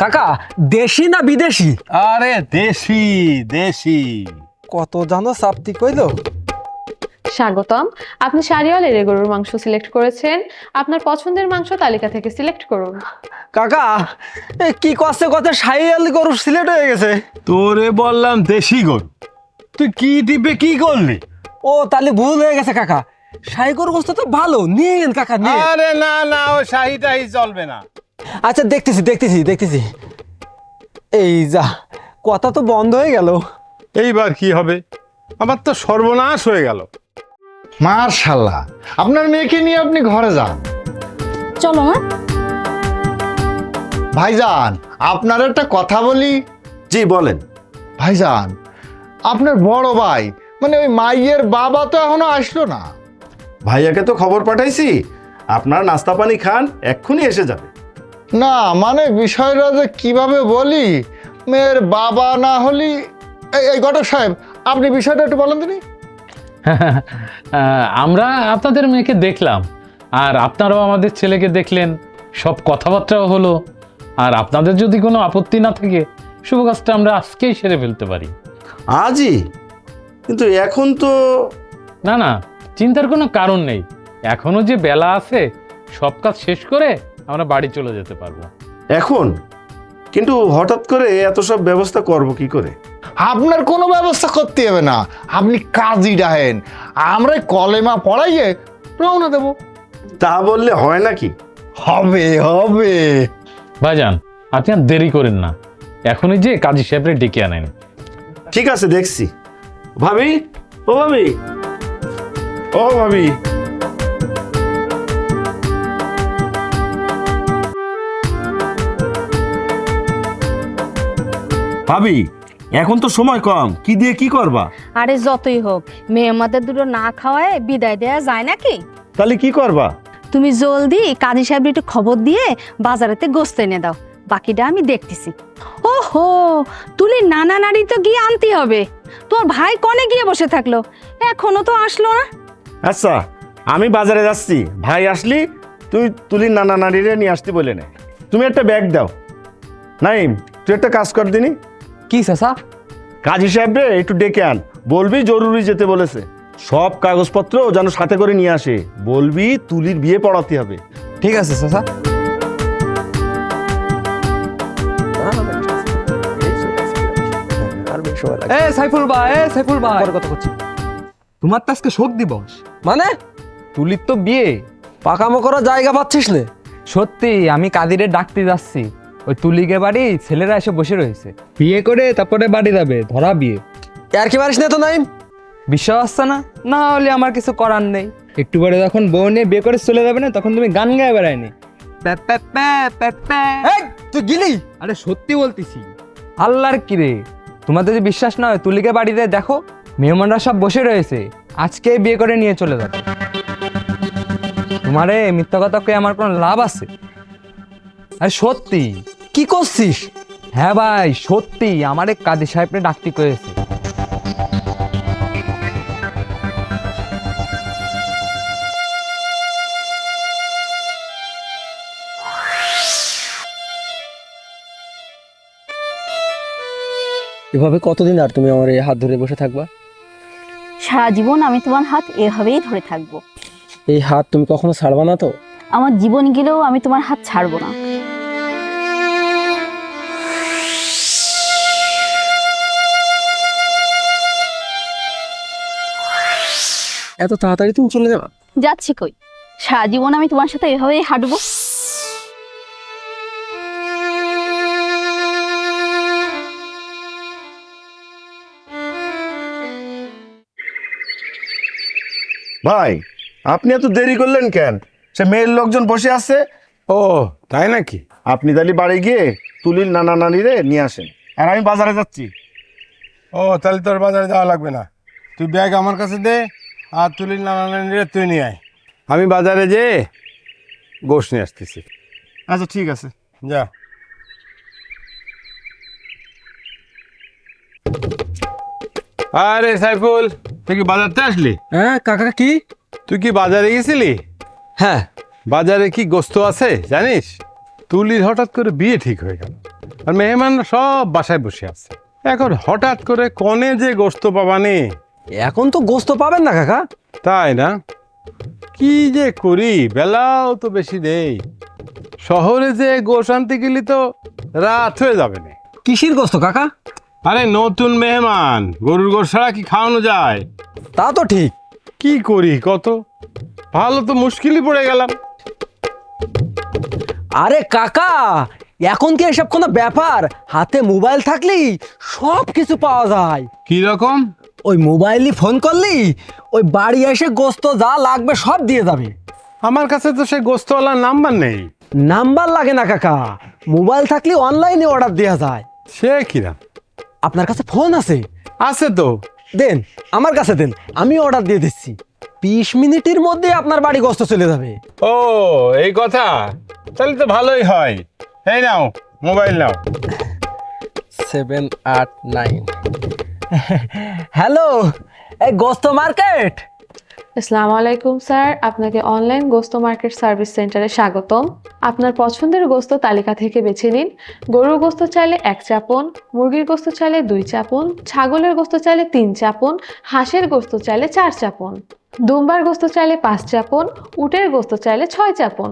কাকা দেশি না বিদেশি? আরে দেশি দেশি। কত জানো চাপতি কইলো? স্বাগতম। আপনি শাড়িওয়ালের গরুর মাংস সিলেক্ট করেছেন। আপনার পছন্দের মাংস তালিকা থেকে সিলেক্ট করুন। কাকা এ কি কষ্টে কষ্ট সাইয়াল গরু সিলেক্ট হয়ে গেছে? তোরে বললাম দেশি গরু। তুই কি দিবে কি করলি? ও তাহলে ভুল হয়ে গেছে কাকা। সাই গরু গোস্ত তো ভালো নিয়ে কাকা নিয়ে আরে না না ও শাহি টাহি চলবে না। আচ্ছা দেখতেছি দেখতেছি দেখতেছি। এই যা কথা তো বন্ধ হয়ে গেল। এইবার কি হবে? আমার তো সর্বনাশ হয়ে গেল। মার্শাল্লাহ আপনার মেয়েকে নিয়ে আপনি ঘরে যান। চলো মা। ভাইজান আপনার একটা কথা বলি। জি বলেন। ভাইজান আপনার বড় ভাই মানে ওই মাইয়ের বাবা তো এখনও আসলো না। ভাইয়াকে তো খবর পাঠাইছি। আপনার নাস্তা পানি খান এক্ষুনি এসে যাবে। না মানে বিষয়টা যে কীভাবে বলি? মেয়ের বাবা না হলি এই এই ঘটক সাহেব আপনি বিষয়টা একটু বলেন তিনি। আমরা আপনাদের মেয়েকে দেখলাম আর আপনারাও আমাদের ছেলেকে দেখলেন সব কথাবার্তাও হলো আর আপনাদের যদি কোনো আপত্তি না থাকে শুভ কাজটা আমরা আজকেই সেরে ফেলতে পারি। আজই? কিন্তু এখন তো না না চিন্তার কোনো কারণ নেই। এখনও যে বেলা আছে সব কাজ শেষ করে আমরা বাড়ি চলে যেতে পারব। এখন? কিন্তু হঠাৎ করে এত সব ব্যবস্থা করব কি করে? আপনার কোনো ব্যবস্থা করতে হবে না। আপনি কাজই ডাহেন। আমরা কলেমা পড়াইয়ে রওনা দেব। তা বললে হয় নাকি? হবে হবে। ভাইজান আপনি আর দেরি করেন না। এখনই যে কাজী সাহেবরে ডেকে আনেন। ঠিক আছে দেখছি। ভাবি? ও ভাবি? ও ভাবি? ভাবি এখন তো সময় কম কি দিয়ে কি করবা? আরে যতই হোক মেয়ে আমাদের দুটো না খাওয়ায় বিদায় দেয়া যায় নাকি? তাহলে কি করবা? তুমি জলদি কাজী সাহেব একটু খবর দিয়ে বাজারেতে গোস্ত এনে দাও বাকিটা আমি দেখতেছি। ওহো তুলি নানা নারী তো গিয়ে আনতে হবে। তোমার ভাই কনে গিয়ে বসে থাকল? এখনও তো আসলো না। আচ্ছা আমি বাজারে যাচ্ছি। ভাই আসলি তুই তুলি নানা নারীরে নিয়ে আসতে বলে নে। তুমি একটা ব্যাগ দাও। নাইম তুই একটা কাজ কর দিনি। কি চাচা? কাজী সাহেবরে একটু ডেকে আন। বলবি জরুরি যেতে বলেছে। সব কাগজপত্র যেন সাথে করে নিয়ে আসে। বলবি তুলির বিয়ে পড়াতে হবে। ঠিক আছে চাচা। এ সাইফুল ভাই এ সাইফুল ভাই। কথা করছি তোমার তো আজকে শোক দিবস। মানে? তুলির তো বিয়ে। পাকামো করার জায়গা পাচ্ছিস না। সত্যি আমি কাদিরে ডাকতে যাচ্ছি। ওই তুলিকে বাড়ি ছেলেরা এসে বসে রয়েছে। বিয়ে করে তারপরে বাড়ি যাবে ধরা বিয়ে। আর কি পারিস না তো নাইম? বিশ্বাস আসছে না? না হলে আমার কিছু করার নেই। একটু পরে যখন বউ নিয়ে বিয়ে করে চলে যাবে না তখন তুমি গান গায়ে বেড়ায়নি এই তুই গিলি? আরে সত্যি বলতেছি। আল্লাহর কি রে তোমাদের যদি বিশ্বাস না হয় তুলিকে বাড়িতে দেখো মেহমানরা সব বসে রয়েছে। আজকে বিয়ে করে নিয়ে চলে যাবে। তোমারে মিথ্যা কথা কয়ে আমার কোনো লাভ আছে? আরে সত্যি। কি করছিস? হ্যাঁ ভাই সত্যি আমার এক কাজী সাহেবরে ডাকতে করেছে এভাবে কতদিন আর তুমি আমার এই হাত ধরে বসে থাকবা? সারা জীবন আমি তোমার হাত এভাবেই ধরে থাকব। এই হাত তুমি কখনো ছাড়বা না তো? আমার জীবন গেলেও আমি তোমার হাত ছাড়বো না। এত তাড়াতাড়ি তুমি চলে যাবা? যাচ্ছি কই? সারা জীবন আমি তোমার সাথে এভাবেই হাঁটবো। ভাই আপনি এত দেরি করলেন কেন? সে মেয়ের লোকজন বসে আছে। ও তাই নাকি? আপনি তাহলে বাড়ি গিয়ে তুলির নানা নানিরে নিয়ে আসেন। আর আমি বাজারে যাচ্ছি। ও তাহলে তোর বাজারে যাওয়া লাগবে না। তুই ব্যাগ আমার কাছে দে। আর তুলি নানা নানিরে তুই নিয়ে আয়। আমি বাজারে যে গোশ নিয়ে আসতেছি। আচ্ছা ঠিক আছে। যা। আরে সাইফুল তুই কি বাজারতে আসলি? হ্যাঁ কাকা কি? তুই কি বাজারে গেছিলি? হ্যাঁ। বাজারে কি গোস্ত আছে জানিস? তুলির হঠাৎ করে বিয়ে ঠিক হয়ে গেল। আর মেহমানরা সব বাসায় বসে আছে। এখন হঠাৎ করে কনে যে গোস্ত পাবানি? এখন তো গোস্ত পাবেন না কাকা। তাই না? কি যে করি বেলাও তো বেশি নেই। শহরে যে গোশ আনতে গেলি তো রাত হয়ে যাবে না। কিসির গোস্ত কাকা? আরে নতুন মেহমান গরুর গোশ ছাড়া কি খাওয়ানো যায়? তা তো ঠিক। কি করি কত? ভালো তো মুশকিলই পড়ে গেলাম। আরে কাকা এখন কি এসব কোনো ব্যাপার? হাতে মোবাইল থাকলেই সব কিছু পাওয়া যায়। কি রকম ওই মোবাইলই ফোন করলি ওই বাড়ি এসে গোস্ত যা লাগবে সব দিয়ে যাবে। আমার কাছে তো সেই গোস্তওয়ালার নাম্বার নেই। নাম্বার লাগে না কাকা মোবাইল থাকলে অনলাইনে অর্ডার দেওয়া যায়। সে কিরাম? আপনার কাছে ফোন আছে? আছে তো। দেন আমার কাছে দেন আমি অর্ডার দিয়ে দিচ্ছি। বিশ মিনিটের মধ্যে আপনার বাড়ি গোস্ত চলে যাবে। ও এই কথা? তাহলে তো ভালোই হয়। এই নাও মোবাইল নাও। সেভেন আট নাইন। হ্যালো এই গোস্ত মার্কেট। আসসালামু আলাইকুম স্যার। আপনাকে অনলাইন গোস্ত মার্কেট সার্ভিস সেন্টারে স্বাগতম। আপনার পছন্দের গোস্ত তালিকা থেকে বেছে নিন। গরুর গোস্ত চাইলে এক চাপন মুরগির গোস্ত চাইলে দুই চাপন ছাগলের গোস্ত চাইলে তিন চাপন হাঁসের গোস্ত চাইলে চার চাপন দুম্বার গোস্ত চাইলে পাঁচ চাপন উটের গোস্ত চাইলে ছয় চাপন।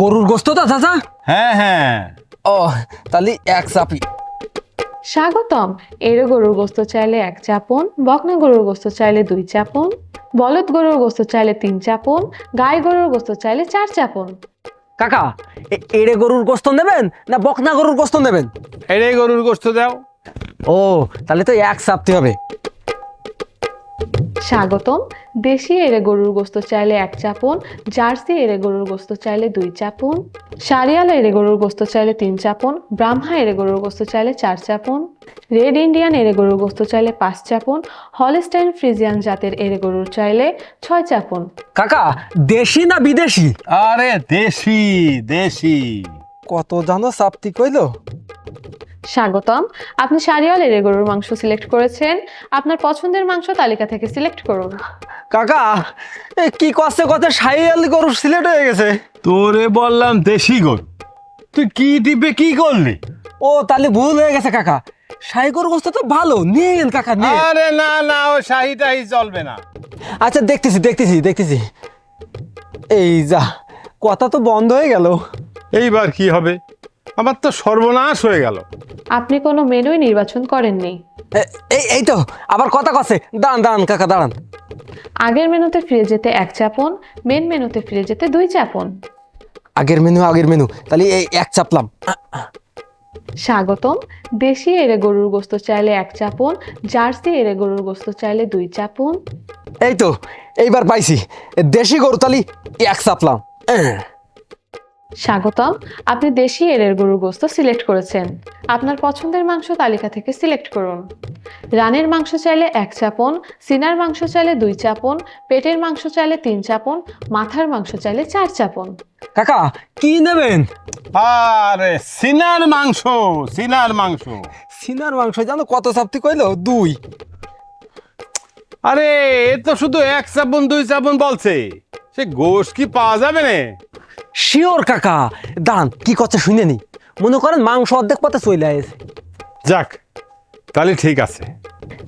গরুর গোস্ত তো চাচা? হ্যাঁ হ্যাঁ। ও তাহলে এক চাপি স্বাগতম। এড়ো গরুর গোস্ত চাইলে এক চাপন বকনা গরুর গোস্ত চাইলে দুই চাপন বলদ গরুর গোস্ত চাইলে তিন চাপন গাই গরুর গোস্ত চাইলে চার চাপন। কাকা এড়ে গরুর গোস্ত নেবেন না বকনা গরুর গোস্ত নেবেন? এড়ে গরুর গোস্ত দাও। ও তাহলে তো এক চাপতে হবে। স্বাগতম। দেশি এরে গরুর গোস্ত চাইলে এক চাপন জার্সি এড়ে গরুর গোস্ত চাইলে দুই চাপন সারিয়াল এরে গরুর গোস্ত চাইলে তিন চাপন ব্রাহ্মা এড়ে গরুর গোস্ত চাইলে চার চাপন রেড ইন্ডিয়ান এড়ে গরুর গোস্ত চাইলে পাঁচ চাপন হলস্টাইন ফ্রিজিয়ান জাতের এড়ে গরুর চাইলে ছয় চাপন। কাকা দেশি না বিদেশি? আরে দেশি দেশি। কত জানো চাপতি কইলো? স্বাগতম। আপনি সারিয়াল এড়ে গরুর মাংস সিলেক্ট করেছেন। আপনার পছন্দের মাংস তালিকা থেকে সিলেক্ট করুন। কাকা এ কি কষ্টে কত সাইয়াল গরু সিলেক্ট হয়ে গেছে? তোরে বললাম দেশি গরু। তুই কি টিপে কি করলি? ও তাহলে ভুল হয়ে গেছে কাকা। সাই গরু গোস্ত তো ভালো নিয়ে নিন কাকা নিন আরে না না ও শাহি টাহি চলবে না। আচ্ছা দেখতেছি দেখতেছি দেখতেছি। এই যা কথা তো বন্ধ হয়ে গেল। এইবার কি হবে? আমার তো সর্বনাশ হয়ে গেল। আপনি কোনো মেনুই নির্বাচন করেননি। এ- এই এই তো আবার কথা কছে দাঁড়ান দাঁড়ান কাকা দাঁড়ান। আগের মেনুতে ফিরে যেতে এক চাপন মেন মেনুতে ফিরে যেতে দুই চাপন। আগের মেনু আগের মেনু। তাহলে এই এক চাপলাম। স্বাগতম। দেশি এরে গরুর গোস্ত চাইলে এক চাপন জার্সি এরে গরুর গোস্ত চাইলে দুই চাপন। এই তো এইবার পাইছি। দেশি গরু তালি এক চাপলাম। আহ, স্বাগতম। আপনি দেশি এড়ের গরুর গোস্ত সিলেক্ট করেছেন। আপনার পছন্দের মাংস তালিকা থেকে সিলেক্ট করুন। রানের মাংস চাইলে এক চাপন সিনার মাংস চাইলে দুই চাপন পেটের মাংস চাইলে তিন চাপন মাথার মাংস চাইলে চার চাপন। কাকা কি নেবেন? আরে সিনার মাংস সিনার মাংস। সিনার মাংস জানো কত চাপতি কইলো? দুই। আরে এ তো শুধু এক চাবন দুই চাবন বলছে। সে গোশ কি পাওয়া যাবে না? শিওর কাকা। দাঁড়ান কি করছে শুনে নি। মনে করেন মাংস অর্ধেক পথে চলে আসে যাক তাহলে ঠিক আছে।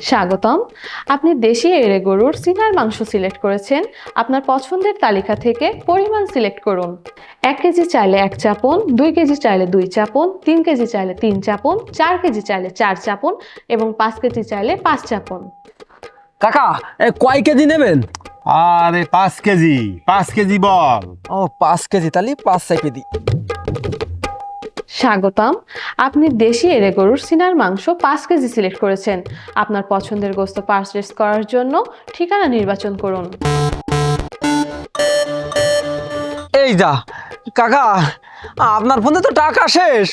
স্বাগতম। আপনি দেশি এড়ে গরুর সিনার মাংস সিলেক্ট করেছেন। আপনার পছন্দের তালিকা থেকে পরিমাণ সিলেক্ট করুন। এক কেজি চাইলে এক চাপন দুই কেজি চাইলে দুই চাপন তিন কেজি চাইলে তিন চাপন চার কেজি চাইলে চার চাপন এবং পাঁচ কেজি চাইলে পাঁচ চাপন। কাকা এ কয় কেজি নেবেন? আরে পাঁচ কেজি পাঁচ কেজি বল। ও পাঁচ কেজি তাহলে পাঁচ ছয় কেজি। স্বাগতম। আপনি দেশি এড়ে গরুর সিনার মাংস পাঁচ কেজি সিলেক্ট করেছেন। আপনার পছন্দের গোস্ত পার্সেস করার জন্য ঠিকানা নির্বাচন করুন। এই যা কাকা আপনার ফোনে তো টাকা শেষ।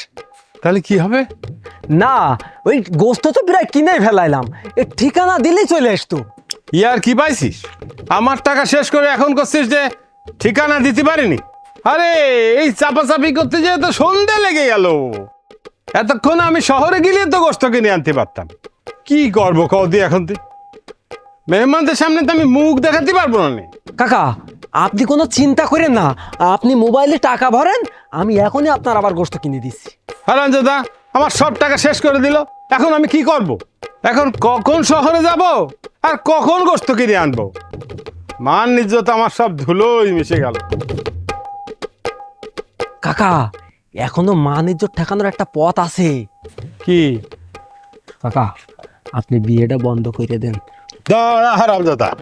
তাহলে কি হবে? না ওই গোস্ত তো প্রায় কিনে ফেলাইলাম। এই ঠিকানা দিলেই চলে আসতো। ইয়ার কি পাইছিস? আমার টাকা শেষ করে এখন করছিস যে ঠিকানা দিতে পারিনি? আরে এই চাপাচাপি করতে যেয়ে তো সন্ধে লেগে গেল। এতক্ষণ আমি শহরে গেলে তো গোস্ত কিনে আনতে পারতাম। কি করব কদি এখন তুই মেহমানদের সামনে তো আমি মুখ দেখাতে পারব না নে। কাকা আপনি কোনো চিন্তা করেন না। আপনি মোবাইলে টাকা ভরেন আমি এখনই আপনার আবার গোস্ত কিনে দিচ্ছি। হারান দাদা আমার সব টাকা শেষ করে দিল। এখন আমি কি করব? এখন কখন শহরে যাব? আর কখন গোস্ত কিনে আনব? মান নিজ্জত আমার সব ধুলোই মিশে গেল। কাকা এখনও মান ইজ্জত ঠেকানোর একটা পথ আছে। কি? কাকা আপনি বিয়েটা বন্ধ করে দেন। দাঁড়া হারামজাদা